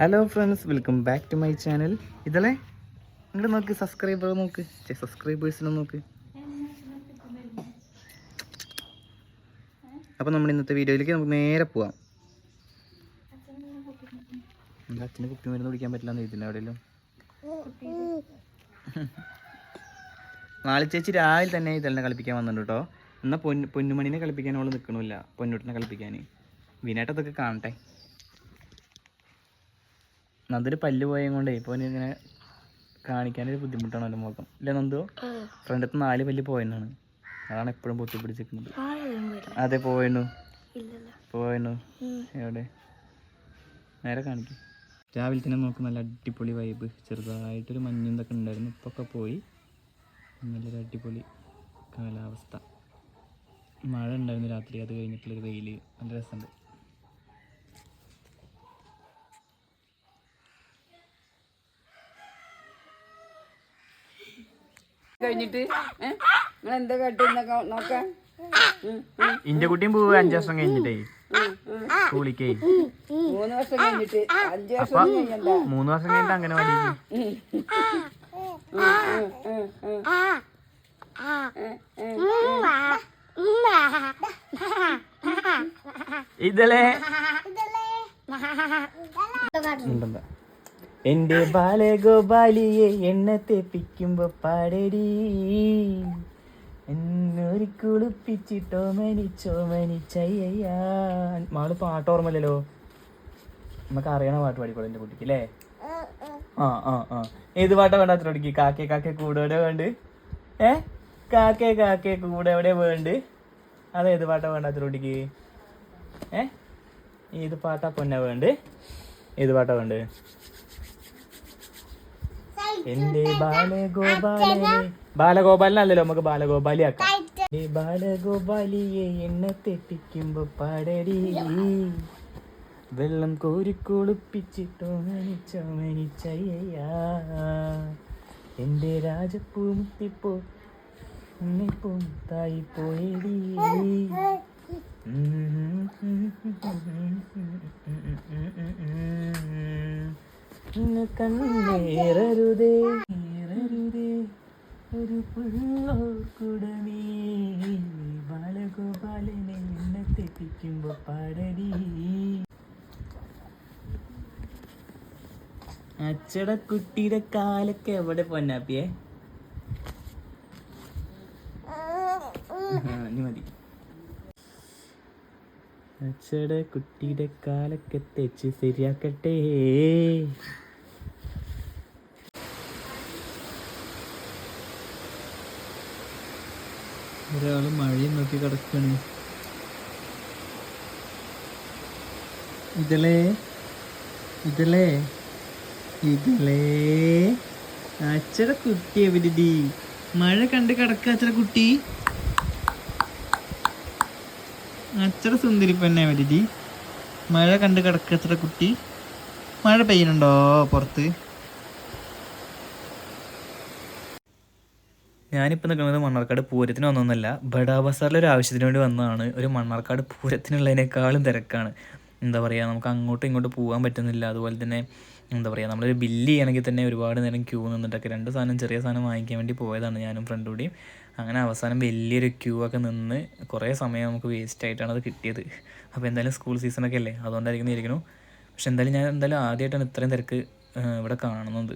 Hello friends welcome back to my channel ഇതല്ലേ? ഇങ്ങോട്ട് നോക്ക് സബ്സ്ക്രൈബർ നോക്ക്. സബ്സ്ക്രൈബേഴ്സിനെ നോക്ക്. അപ്പോൾ നമ്മൾ ഇന്നത്തെ വീഡിയോയിലേക്ക് നമുക്ക് നേരെ പോവാം. എന്റെ അച്ഛന് കുപ്പി മരുന്ന് കുടിക്കാൻ പറ്റില്ല എന്ന് അവിടെയല്ലോ. നാളെ ചേച്ചി രാവിലെ തന്നെ ഇതെല്ലാം കളിപ്പിക്കാൻ വന്നിട്ടുണ്ട് കേട്ടോ. എന്നാൽ പൊന്നു പൊന്നുമണിനെ കളിപ്പിക്കാൻ അവൾ നിൽക്കണില്ല പൊന്നുട്ടിനെ കളിപ്പിക്കാൻ വിനായിട്ട് അതൊക്കെ കാണട്ടെ. നന്ദൊരു പല്ല് പോയത് കൊണ്ടേ ഇപ്പോൾ ഇങ്ങനെ കാണിക്കാനൊരു ബുദ്ധിമുട്ടാണ് എന്റെ മുഖം. ഇല്ല നന്ദു? ഫ്രണ്ടത്ത് നാല് പല്ല് പോയെന്നാണ്. അതാണ് എപ്പോഴും പൊത്തി പിടിച്ചിരിക്കുന്നത് അതെ പോയെന്നു. പോയണു എവിടെ? നേരെ കാണിക്കും. രാവിലെ തന്നെ നോക്കും നല്ല അടിപൊളി വൈബ് ചെറുതായിട്ടൊരു മഞ്ഞും ഇതൊക്കെ ഉണ്ടായിരുന്നു. ഇപ്പൊ ഒക്കെ പോയി. നല്ലൊരു അടിപൊളി കാലാവസ്ഥ. മഴ ഉണ്ടായിരുന്നു രാത്രി. അത് കഴിഞ്ഞിട്ടുള്ളൊരു വെയിൽ നല്ല രസമുണ്ട്. കഴിഞ്ഞിട്ട്? നിങ്ങൾ എന്താ കേട്ടോ നോക്കാം ഇന്റെ കുട്ടിയും പോവുക അഞ്ചു വർഷം കഴിഞ്ഞിട്ടേ. സ്കൂളിക്കേ മൂന്ന് വർഷം കഴിഞ്ഞിട്ട്? അഞ്ചു വർഷം മൂന്ന് വർഷം കഴിഞ്ഞിട്ട് അംഗനവാടി ഇതല്ലേ ഉണ്ടുണ്ട്. എന്റെ ബാലഗോപാലിയെ എണ്ണ തേപ്പിക്കുമ്പോ പാടടി. എന്നൊരു കുളിപ്പിച്ചിട്ടോ മനിച്ചോ മനിച്ചയ്യാ മാൾ പാട്ട് ഓർമ്മല്ലോ നമുക്ക് അറിയണ പാട്ട് പാടിക്കോളൂ എന്റെ കുട്ടിക്ക് അല്ലേ ആ ആ ആ. ഏത് പാട്ടാ വേണ്ട അത്ര കുട്ടിക്ക്? കാക്കെ കാക്കേ കൂടെ വേണ്ട? ഏ? കാക്കെ കാക്കെ കൂടെ എവിടെ വേണ്ട? അതേത് പാട്ടാ വേണ്ട അത്ര ഏ? ഏത് പാട്ടാ പൊന്ന വേണ്ട? ഏത് പാട്ടാ വേണ്ട? എന്റെ ബാലഗോപാലനെ. ബാലഗോപാലനല്ലല്ലോ നമുക്ക് ബാലഗോപാലി ആക്കാം. ബാലഗോപാലിയെ എണ്ണ തെറ്റിക്കുമ്പോ പാടടി. വെള്ളം കോരി കുളിപ്പിച്ചിട്ടോ മനിച്ചോ മനിച്ചയ്യാ എന്റെ രാജപ്പൂ മുത്തിപ്പോ ഉണ്ണിപ്പൂ തായി പോയടി. ഇന്ന് കണ്ണേറരുതേ. ഏറരുതേ ഒരു പുള്ളോർക്കുടമേ ബാലഗോപാലനെ നിന്നെ തെറ്റിക്കുമ്പോ പാടടി. അച്ചട കുട്ടിയുടെ കാലൊക്കെ എവിടെ പൊന്നാപ്പിയേ ഇനി മതി. അച്ചട കുട്ടിയുടെ കാലൊക്കെ തെച്ച് ശരിയാക്കട്ടെ. ഒരാൾ മഴയും നോക്കി കിടക്കാണ്. ഇതിലേ ഇതിലേ ഇതിലേ അച്ചട കുട്ടി എവിടി മഴ കണ്ട് കിടക്ക അച്ചട കുട്ടി? അച്ചട സുന്ദരി പെണ്ണെ എവിടി മഴ കണ്ട് കിടക്ക അച്ചട കുട്ടി? മഴ പെയ്യുന്നുണ്ടോ പുറത്ത്? ഞാനിപ്പോൾ നിൽക്കുന്നത് മണ്ണാർക്കാട് പൂരത്തിന് വന്നൊന്നല്ല ബഡാ ബസാറിലെ ഒരു ആവശ്യത്തിന് വേണ്ടി വന്നതാണ്. ഒരു മണ്ണാർക്കാട് പൂരത്തിനുള്ളതിനേക്കാളും തിരക്കാണ്. എന്താ പറയുക നമുക്ക് അങ്ങോട്ടും ഇങ്ങോട്ടും പോകാൻ പറ്റുന്നില്ല. അതുപോലെ തന്നെ എന്താ പറയുക നമ്മളൊരു ബില്ല് ചെയ്യണമെങ്കിൽ തന്നെ ഒരുപാട് നേരം ക്യൂ നിന്നിട്ടൊക്കെ രണ്ട് സാധനം ചെറിയ സാധനം വാങ്ങിക്കാൻ വേണ്ടി പോയതാണ് ഞാനും ഫ്രണ്ട് കൂടിയും. അങ്ങനെ അവസാനം വലിയൊരു ക്യൂ ഒക്കെ നിന്ന് കുറേ സമയം നമുക്ക് വേസ്റ്റ് ആയിട്ടാണ് അത് കിട്ടിയത്. അപ്പോൾ എന്തായാലും സ്കൂൾ സീസണൊക്കെ അല്ലേ? അതുകൊണ്ടായിരിക്കും ഇരിക്കുന്നു പക്ഷെ എന്തായാലും ഞാൻ എന്തായാലും ആദ്യമായിട്ടാണ് ഇത്രയും തിരക്ക് ഇവിടെ കാണുന്നത്.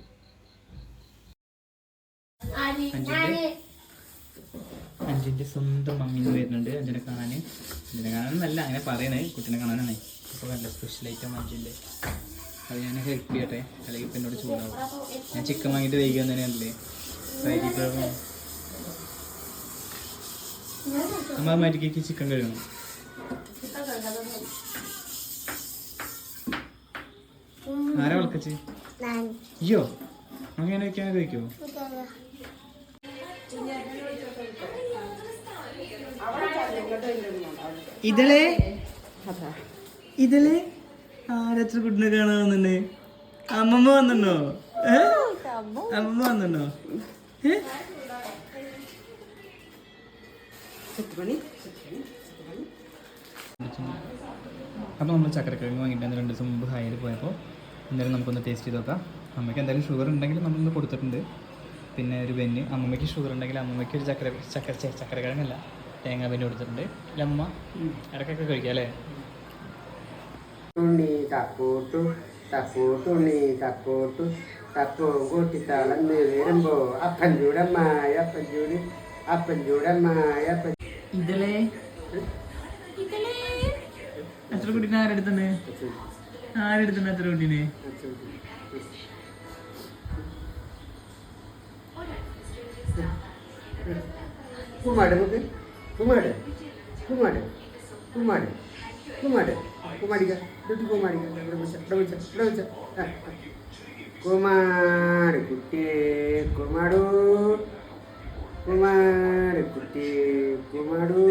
അഞ്ചിന്റെ സ്വന്തം മമ്മീന്ന് വരുന്നുണ്ട് അഞ്ചിനെ കാണാൻ അഞ്ചിനെ കാണാനല്ല അങ്ങനെ പറയണേ കുട്ടീനെ കാണാനാണ്. ഇപ്പൊ നല്ല സ്പെഷ്യൽ ഐറ്റം അഞ്ചിന്റെ അത് ഞാൻ ഹെൽപ്പ് ചെയ്യട്ടെ? അല്ലെങ്കിൽ ഇപ്പം എന്നോട് ചൂടാവും. ഞാൻ ചിക്കൻ വാങ്ങിയിട്ട് വൈകി സൈഡിൽ നമ്മൾ മരിക്കേക്ക് ചിക്കൻ കഴിയണം ആരാ വിളക്കച്ചി? അയ്യോ അങ്ങനെ വെക്കാൻ കഴിക്കുമോ ഇതിലെ ഇതിൽ ആരത്ര കുട്ടിനെ കാണാൻ വന്നിണ്ട് അമ്മമ്മ വന്നിണ്ടോ ഏ? അമ്മമ്മ വന്നിണ്ടോ ഏ? അപ്പോൾ നമ്മൾ ചക്കരക്കിഴങ്ങ് വാങ്ങിയിട്ട് രണ്ട് ദിവസം മുമ്പ് ഹൈയിൽ പോയപ്പോൾ എന്തായാലും നമുക്കൊന്ന് ടേസ്റ്റ് ചെയ്ത് നോക്കാം. അമ്മയ്ക്ക് എന്തായാലും ഷുഗർ ഉണ്ടെങ്കിൽ നമ്മളൊന്ന് കൊടുത്തിട്ടുണ്ട്. പിന്നെ ഒരു ബെന്ന്. അമ്മമ്മയ്ക്ക് ഷുഗർ ഉണ്ടെങ്കിൽ അമ്മമ്മയ്ക്ക് ഒരു ചക്കര ചക്കര ചക്കരക്കിഴങ്ങല്ല. തേങ്ങാ ബെന്ന് കൊടുത്തിട്ടുണ്ട്. അമ്മ. ഇടക്കൊക്കെ കഴിക്കാം അല്ലേ? ഉണ്ണി തപ്പോട്ടു തപ്പോട്ടുണ്ണി തപ്പോട്ടു തപ്പവും കൂട്ടി തളർന്ന് വരുമ്പോ അപ്പൻ ചൂടമ്മായ അപ്പൻ ചൂട് അപ്പൻ ചൂടമ്മായ അപ്പൻ ഇതിലേ എത്ര കുട്ടീനെ? എത്ര കുട്ടീനെ കുമാട് നമുക്ക് കുമാട് കുമാട് കുമാട് കുമാട് കുമാടിക്ക ഡ്യൂട്ടി കുമാടിക്ക ഇവിടെ വെച്ച ഇവിടെ വെച്ച ഇവിടെ വെച്ച ആ, ആ. കുമാട് കുട്ടി കുമാടു കുമാട് കുട്ടി കുമാടു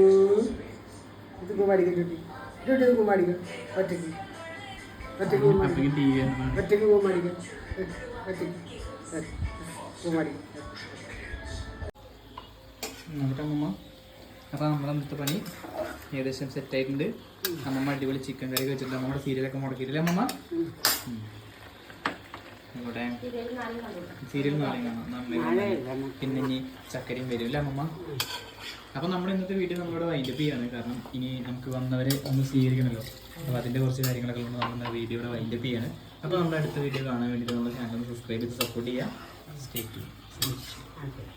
ഇത് കുമാടിക്ക ഡ്യൂട്ടി ഡ്യൂട്ടി ഇത് കുമാടിക്ക ഒറ്റയ്ക്ക്. ഒറ്റയ്ക്ക് കുമാടിക്ക ഒറ്റയ്ക്ക് കുമാടിക്ക ഒറ്റയ്ക്ക് നോക്കട്ടെ അമ്മമ്മ. അപ്പോൾ നമ്മളെ ഇന്നത്തെ പണി ഏകദേശം സെറ്റ് ആയിട്ടുണ്ട്. അമ്മമ്മ അടിപൊളി ചിക്കൻ കറി വെച്ചിട്ടുണ്ട്. നമ്മുടെ സീരിയലൊക്കെ മുടക്കിയിട്ടില്ലേ അമ്മമ്മ. ഇവിടെ സീരിയൽ നാളെ കാണാം നന്നായി പിന്നെ ഇനി ചക്കരയും വരും അമ്മമ്മ? അപ്പോൾ നമ്മുടെ ഇന്നത്തെ വീഡിയോ നമ്മളിവിടെ വൈൻഡപ്പ് ചെയ്യാണ്. കാരണം ഇനി നമുക്ക് വന്നവരെ ഒന്ന് സ്വീകരിക്കണമല്ലോ അപ്പോൾ അതിന്റെ കുറച്ച് കാര്യങ്ങളൊക്കെ ഉള്ളത് നമ്മൾ ഇവിടെ വൈൻഡപ്പ് ചെയ്യാണ്. അപ്പോൾ നമ്മുടെ അടുത്ത വീഡിയോ കാണാൻ വേണ്ടിയിട്ട് നമ്മുടെ ചാനൽ സബ്സ്ക്രൈബ് ചെയ്ത് സപ്പോർട്ട് ചെയ്യുക. Stay Okay.